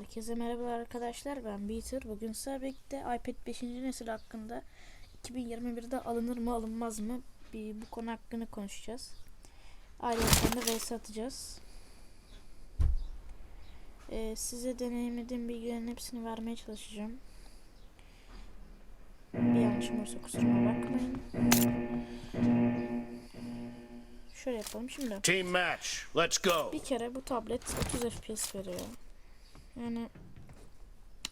Herkese merhabalar arkadaşlar ben Beater. Bugün birlikte iPad 5. nesil hakkında 2021'de alınır mı alınmaz mı bir bu konu hakkında konuşacağız. Ayrıca de vs atacağız. Ee, size deneyimlediğim bilgilerin hepsini vermeye çalışacağım. Bir yanlışım olursa kusuruma bakmayın. Şöyle yapalım şimdi. Team match. Let's go. Bir kere bu tablet 30 FPS veriyor. Yani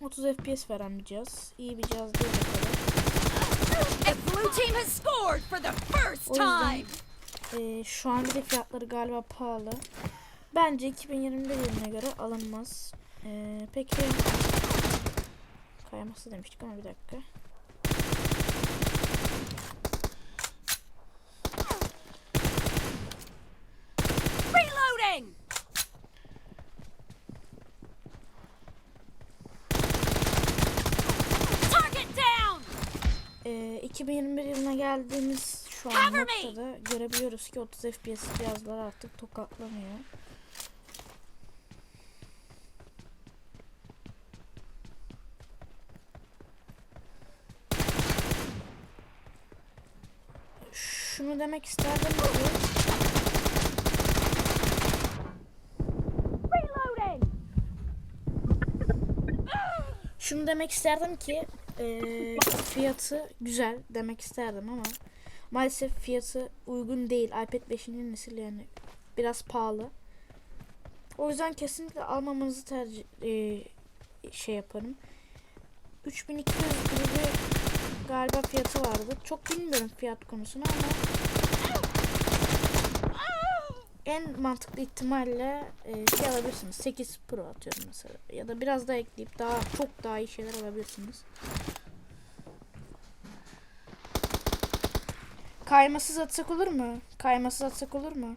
30 FPS veren bir cihaz. İyi bir cihaz değil bir kere. The blue team has scored for the first O yüzden time. e, şu an bir de fiyatları galiba pahalı. Bence 2021 yılına göre alınmaz. E, peki kayması demiştik ama bir dakika. Reloading. Target down. E, 2021 yılına geldiğimiz şu an noktada görebiliyoruz ki 30 FPS cihazlar artık tokatlamıyor. Şunu demek isterdim ki. Şunu demek isterdim ki eee, fiyatı güzel demek isterdim ama maalesef fiyatı uygun değil. iPad 5. nesil yani biraz pahalı. O yüzden kesinlikle almamanızı tercih eee, şey yaparım. 3200 gibi galiba fiyatı vardı. Çok bilmiyorum fiyat konusunu ama en mantıklı ihtimalle e, şey alabilirsiniz. 8 Pro atıyorum mesela. Ya da biraz daha ekleyip daha çok daha iyi şeyler alabilirsiniz. Kaymasız atsak olur mu? Kaymasız atsak olur mu?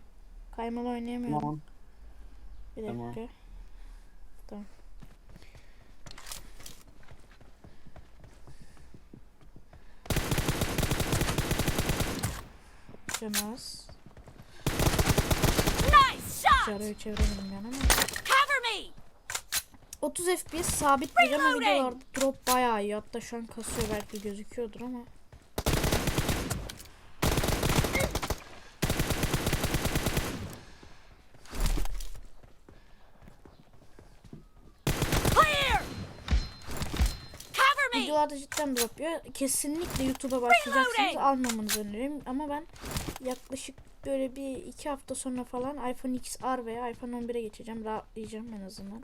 Kaymalı oynayamıyorum. Tamam. Bir dakika. Tamam. Tamam. Canaz. Dışarıya çeviremedim yani ama. Cover me. 30 FPS sabit veriyor ama videolarda drop bayağı iyi. Hatta şu an kasıyor belki gözüküyordur ama. Videolarda cidden drop yiyor. Kesinlikle YouTube'a başlayacaksanız Reloading. almamanızı öneririm. Ama ben yaklaşık böyle bir iki hafta sonra falan iPhone XR veya iPhone 11'e geçeceğim. Rahatlayacağım en azından.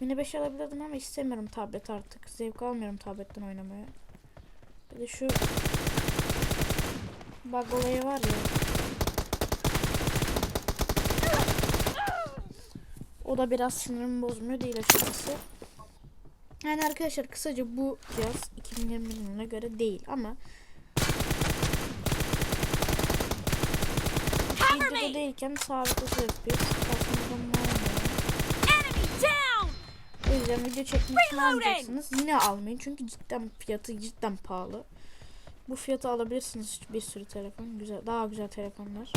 Mini 5 alabilirdim ama istemiyorum tablet artık. Zevk almıyorum tabletten oynamaya. Bir de şu bug olayı var ya. O da biraz sinirimi bozmuyor değil açıkçası. Yani arkadaşlar kısaca bu cihaz 2020 yılına göre değil ama Değilken sabit 30 FPS kasmadan olmuyor. Enemy down. O yüzden video çekmek almayacaksınız. Yine almayın çünkü cidden fiyatı cidden pahalı. Bu fiyatı alabilirsiniz bir sürü telefon. Güzel, daha güzel telefonlar.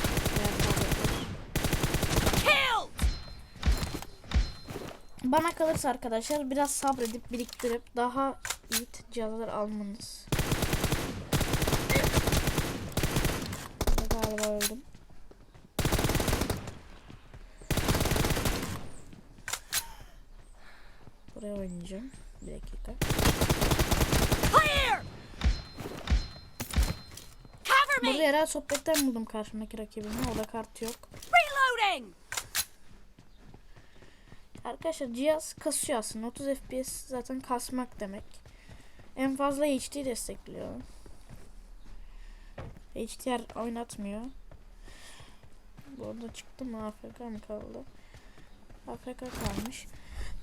Bana kalırsa arkadaşlar biraz sabredip biriktirip daha iyi cihazlar almanız. Galiba öldüm. Oynayacağım. Bir dakika. Cover Burada yerel sohbetten buldum karşımdaki rakibimi. O da kart yok. Reloading. Arkadaşlar cihaz kasıyor aslında. 30 FPS zaten kasmak demek. En fazla HD destekliyor. HDR oynatmıyor. Bu arada çıktı mı AFK mı kaldı? AFK kalmış.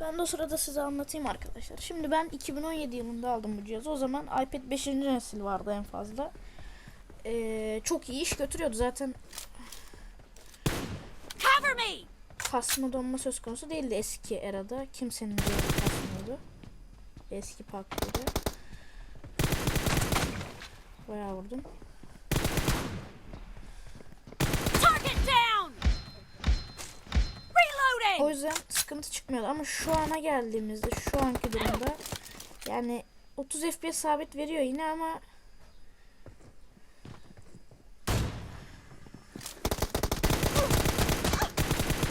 Ben de o sırada size anlatayım arkadaşlar. Şimdi ben 2017 yılında aldım bu cihazı. O zaman iPad 5. nesil vardı en fazla. Ee, çok iyi iş götürüyordu zaten Cover me. kasma donma söz konusu değildi eski erada. Kimsenin cihazı kasmıyordu. Eski pakları. Bayağı vurdum. O yüzden sıkıntı çıkmıyordu ama şu ana geldiğimizde şu anki durumda yani 30 FPS sabit veriyor yine ama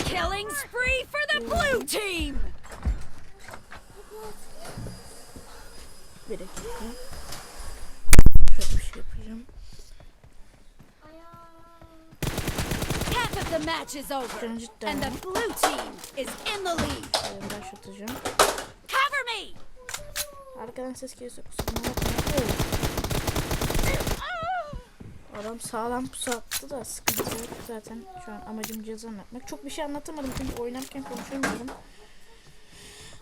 Killing spree for the blue team. bir dakika. Şöyle bir şey yapacağım. Half of the match is over, and the blue team is in the lead. Şöyle başlatacağım. Cover me. Arkadan ses geliyorsa kusuruma bakmayın. Adam sağlam pusu attı da sıkıntı yok. Zaten şu an amacım cihazı anlatmak. Çok bir şey anlatamadım çünkü oynarken konuşamıyorum.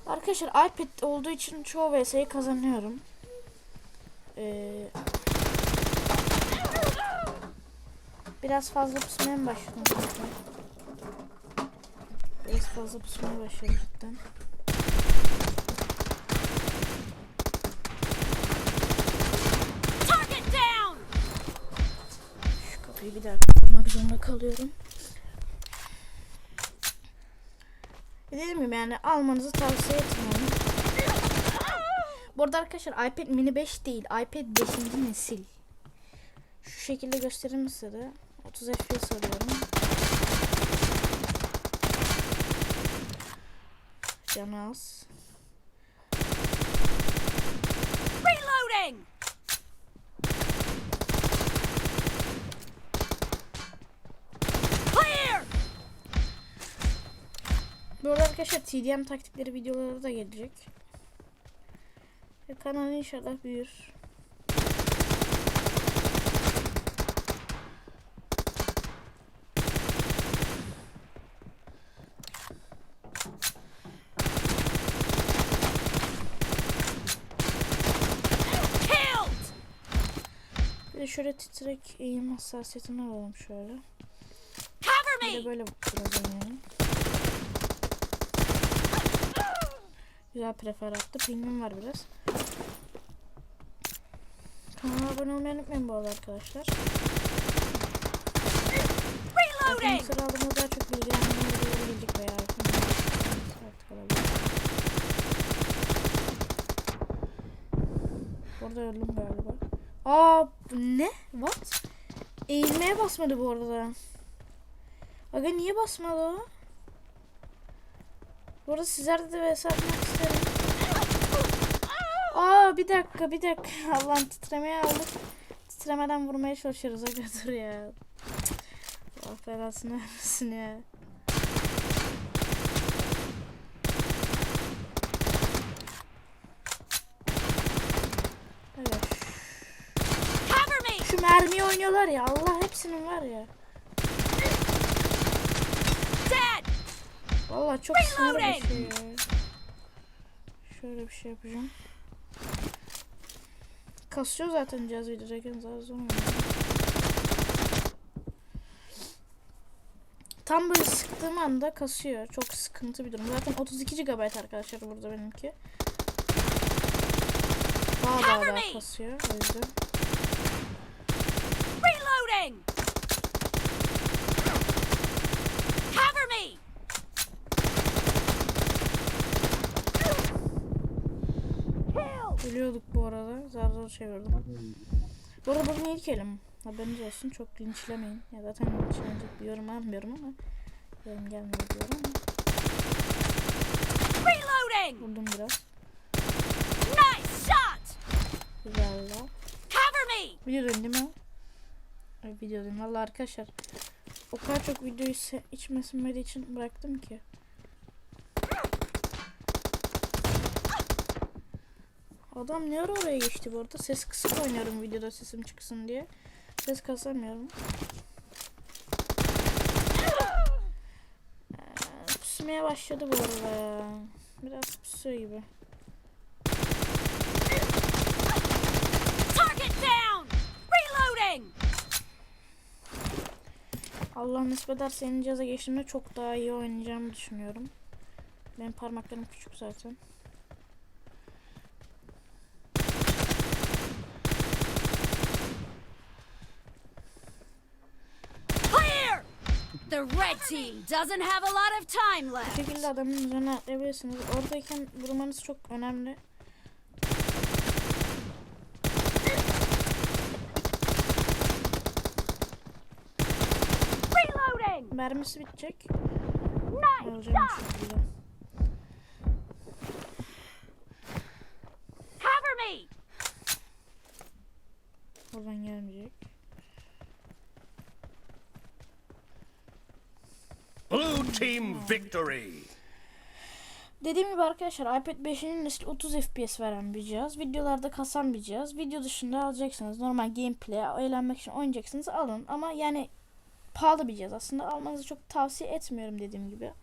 Arkadaşlar iPad olduğu için çoğu VS'yi kazanıyorum. Ee, biraz fazla pusmaya mı başladım? zaten? Biraz fazla pusmaya başladım cidden. Şu kapıyı bir daha kapatmak zorunda kalıyorum. Dediğim gibi yani almanızı tavsiye etmiyorum. Bu arada arkadaşlar iPad mini 5 değil. iPad 5. nesil. Şu şekilde göstereyim size de. 30 FPS alıyorum. Canı az. Reloading. Clear. Bu arada arkadaşlar TDM taktikleri videoları da gelecek. Ve kanal inşallah büyür. Bir de şöyle titrek eğim hassasiyetini alalım şöyle. Bir de böyle biraz oynayalım. Güzel prefer attı. Pingim var biraz. Kanala abone olmayı unutmayın bu arada arkadaşlar. Reloading. Arkadaşlar aldığımda daha çok bilgilendirme videoları gelecek veya. Burada öldüm galiba. Aa ne? What? Eğilmeye basmadı bu arada. Aga niye basmadı? Bu arada sizlerde de vs atmak isterim. Aa bir dakika bir dakika. Allah'ım titremeye aldık. Titremeden vurmaya çalışıyoruz. Aga dur ya. Allah belasını vermesin ya. Evet. Cover me. Şu mermiyi oynuyorlar ya. Allah hepsinin var ya. Vallahi çok sinir bir şey ya. Şöyle bir şey yapacağım. Kasıyor zaten cihaz videodayken zaten zor. Tam böyle sıktığım anda kasıyor. Çok sıkıntı bir durum. Zaten 32 GB arkadaşlar burada benimki. Daha daha daha kasıyor. O yüzden. Reloading. Cover me. Ölüyorduk bu arada. Zar zor çevirdim. Bu arada bugün ilk elim. Haberiniz olsun. Çok linçlemeyin. Ya zaten linçlenecek bir yorum almıyorum ama. Yorum gelmiyor diyorum ama. Reloading. Vurdum biraz. Nice shot. Güzel la. Cover me. Videodayım değil mi? Ay videodayım. Valla arkadaşlar. O kadar çok videoyu içime sinmediği için bıraktım ki. Adam ne ara oraya geçti bu arada? Ses kısık oynuyorum videoda sesim çıksın diye. Ses kasamıyorum. Ee, Pusmaya başladı bu arada. Biraz pusuyor gibi. Target down. Reloading. Allah nasip ederse senin cihaza geçtiğimde çok daha iyi oynayacağımı düşünüyorum. Benim parmaklarım küçük zaten. Clear. The red team doesn't have a lot of time Bu left. şekilde adamın üzerine atlayabilirsiniz. Oradayken vurmanız çok önemli. Reloading! Mermisi bitecek. Shot! şekilde. Cover me! Oradan gelmeyecek. Blue team victory. Dediğim gibi arkadaşlar iPad 5'in nesil 30 FPS veren bir cihaz. Videolarda kasan bir cihaz. Video dışında alacaksınız. Normal gameplay, eğlenmek için oynayacaksınız alın. Ama yani pahalı bir cihaz. Aslında almanızı çok tavsiye etmiyorum dediğim gibi.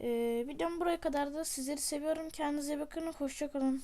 Ee, videom buraya kadardı. Sizleri seviyorum. Kendinize bakın. Hoşçakalın.